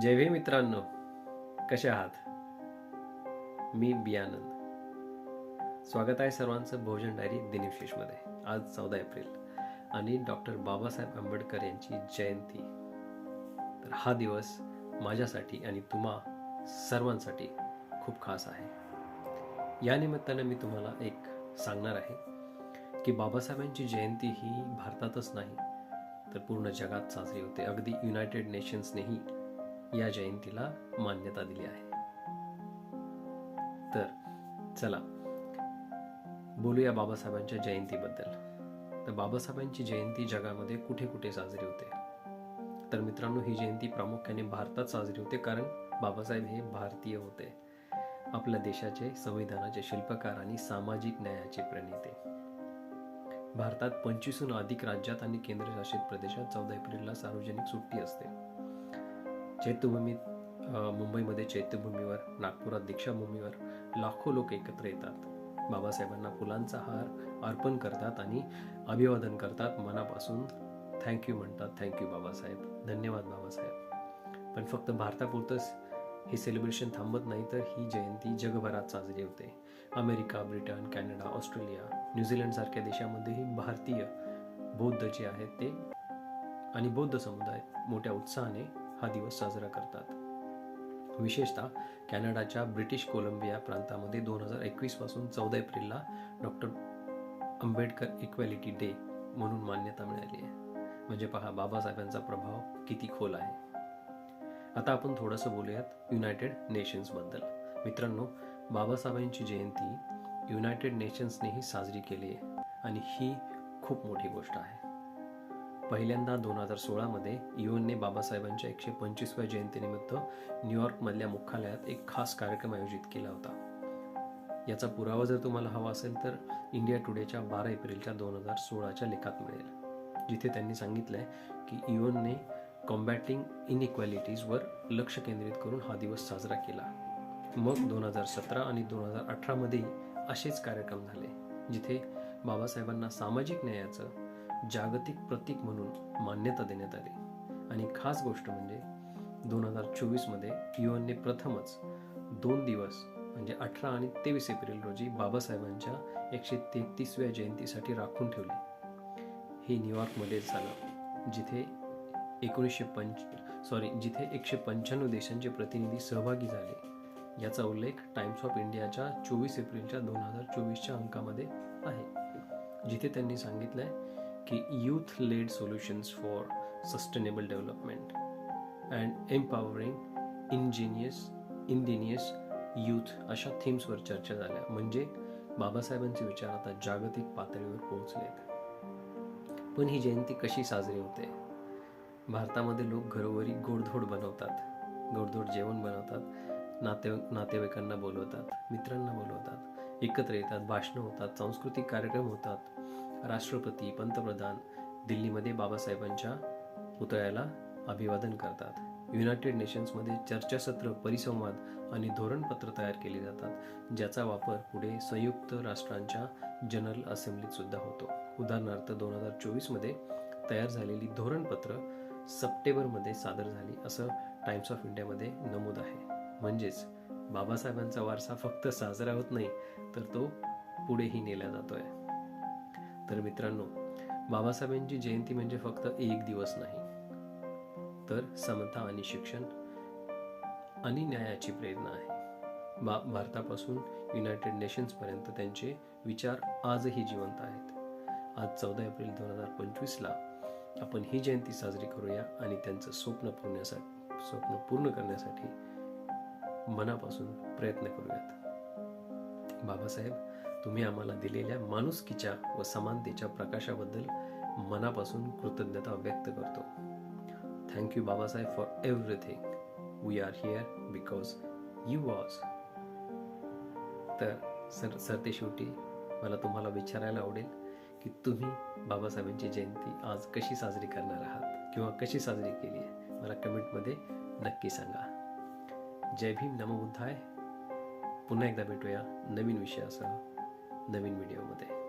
जय भीम मित्रांनो कसे आहात? मी बियानंद. स्वागत आहे सर्वांचं भोजन डायरी दिनविशेषमध्ये आज चौदा एप्रिल आणि डॉक्टर बाबासाहेब आंबेडकर यांची जयंती. तर हा दिवस माझ्यासाठी आणि तुम्हा सर्वांसाठी खूप खास आहे. या निमित्तानं मी तुम्हाला एक सांगणार आहे की बाबासाहेबांची जयंती ही भारतातच नाही तर पूर्ण जगात साजरी होते. अगदी युनायटेड नेशन्सनेही या जयंतीला मान्यता दिली आहे. तर चला बोलूया बाबासाहेबांच्या जयंतीबद्दल. तर बाबासाहेबांची जयंती जगामध्ये कुठे कुठे साजरी होते? तर मित्रांनो ही जयंती प्रामुख्याने भारतात साजरी होते कारण बाबासाहेब हे भारतीय होते. आपल्या देशाचे संविधानाचे शिल्पकार आणि सामाजिक न्यायाचे प्रणेते. भारतात पंचवीसहून अधिक राज्यात आणि केंद्रशासित प्रदेशात चौदा एप्रिलला सार्वजनिक सुट्टी असते. चैत्यभूमीत मुंबईमध्ये चैत्यभूमीवर नागपुरात दीक्षाभूमीवर लाखो लोक एकत्र येतात. बाबासाहेबांना फुलांचा हार अर्पण करतात आणि अभिवादन करतात मनापासून. थँक्यू म्हणतात. Thank you Babasaheb. धन्यवाद बाबासाहेब. पण फक्त भारतापुरतंच हे सेलिब्रेशन थांबत नाही तर ही जयंती जगभरात साजरी होते. America Britain Canada Australia New Zealand सारख्या देशामध्येही भारतीय बौद्ध जे आहेत ते. आणि बौद्ध समुदाय मोठ्या उत्साहाने हा दिवस साजरा करतात. विशेषतः कॅनडाच्या ब्रिटिश कोलंबिया प्रांतामध्ये दोन हजार एकवीसपासून चौदा एप्रिलला डॉक्टर आंबेडकर इक्वॅलिटी डे म्हणून मान्यता मिळाली आहे. म्हणजे पहा बाबासाहेबांचा प्रभाव किती खोल आहे. आता आपण थोडंसं बोलूयात युनायटेड नेशन्सबद्दल मित्रांनो बाबासाहेबांची जयंती युनायटेड नेशन्सनेही साजरी केली आहे. आणि ही खूप मोठी गोष्ट आहे. पहिल्यांदा दोन हजार सोळामध्ये युएनने बाबासाहेबांच्या एकशे पंचवीसव्या जयंतीनिमित्त न्यूयॉर्कमधल्या मुख्यालयात एक खास कार्यक्रम आयोजित केला होता. याचा पुरावा जर तुम्हाला हवा असेल तर इंडिया टुडेच्या बारा एप्रिलच्या दोन हजार सोळाच्या लेखात मिळेल जिथे त्यांनी सांगितलंय की युएनने कॉम्बॅटिंग इनइक्वॅलिटीजवर लक्ष केंद्रित करून हा दिवस साजरा केला. मग दोन हजार सतरा आणि दोन हजार अठरामध्ये असेच कार्यक्रम झाले जिथे बाबासाहेबांना सामाजिक न्यायाचं जागतिक प्रतीक म्हणून मान्यता देण्यात आली. आणि खास गोष्ट म्हणजे दोन हजार चोवीसमध्ये युएनने प्रथमच दोन दिवस म्हणजे अठरा आणि तेवीस एप्रिल रोजी बाबासाहेबांच्या एकशे तेहतीसव्या जयंतीसाठी राखून ठेवली. हे न्यूयॉर्कमध्ये झालं जिथे एकोणीसशे पंच सॉरी जिथे एकशे पंच्याण्णव देशांचे प्रतिनिधी सहभागी झाले. याचा उल्लेख टाइम्स ऑफ इंडियाच्या चोवीस एप्रिलच्या दोन हजार चोवीसच्या अंकामध्ये आहे. जिथे त्यांनी सांगितलंय की youth led solutions for sustainable development and empowering ingenious indigenous youth अशा थीम्सवर चर्चा झाल्या. म्हणजे बाबासाहेबांचे विचार आता जागतिक पातळीवर पोहोचलेत पण ही जयंती कशी साजरी होते? भारतामध्ये लोक घरोघरी गोडधोड बनवतात. गोडधोड जेवण बनवतात. नाते नातेवाईकांना बोलवतात. मित्रांना बोलवतात. एकत्र येतात. भाषणं होतात. सांस्कृतिक कार्यक्रम होतात. राष्ट्रपती पंतप्रधान दिल्लीमध्ये बाबासाहेबांच्या पुतळ्याला अभिवादन करतात. युनायटेड नेशन्समध्ये चर्चासत्र परिसंवाद आणि धोरणपत्र तयार केली जातात ज्याचा वापर पुढे संयुक्त राष्ट्रांच्या जनरल असेंब्लीत सुद्धा होतो. उदाहरणार्थ दोन हजार चोवीसमध्ये तयार झालेली धोरणपत्र सप्टेंबरमध्ये सादर झाली असं टाइम्स ऑफ इंडियामध्ये नमूद आहे. म्हणजेच बाबासाहेबांचा वारसा फक्त साजरा होत नाही तर तो पुढेही नेला जातोय. तर मित्रांनो बाबासाहेबांची जयंती म्हणजे फक्त एक दिवस नाही तर समता आणि शिक्षण आणि न्यायाची प्रेरणा आहे. बा भारतापासून युनायटेड नेशन्सपर्यंत त्यांचे विचार आजही जिवंत आहेत. आज चौदा एप्रिल दोन हजार पंचवीसला आपण ही जयंती साजरी करूया आणि त्यांचं स्वप्न पूर्णसाठी स्वप्न पूर्ण करण्यासाठी मनापासून प्रयत्न करूयात. बाबासाहेब तुम्ही आम्हाला दिलेल्या माणुसकीच्या व समानतेच्या प्रकाशाबद्दल मनापासून कृतज्ञता व्यक्त करतो. Thank you Babasaheb for everything we are here because you was तर सर सरतेशेवटी मला तुम्हाला विचारायला आवडेल की तुम्ही बाबासाहेबांची जयंती आज कशी साजरी करणार आहात किंवा कशी साजरी केली आहे? मला कमेंटमध्ये नक्की सांगा. जय भीम नमबुद्धाय पुन्हा एकदा भेटूया नवीन विषयासह. नवीन व्हिडिओमध्ये.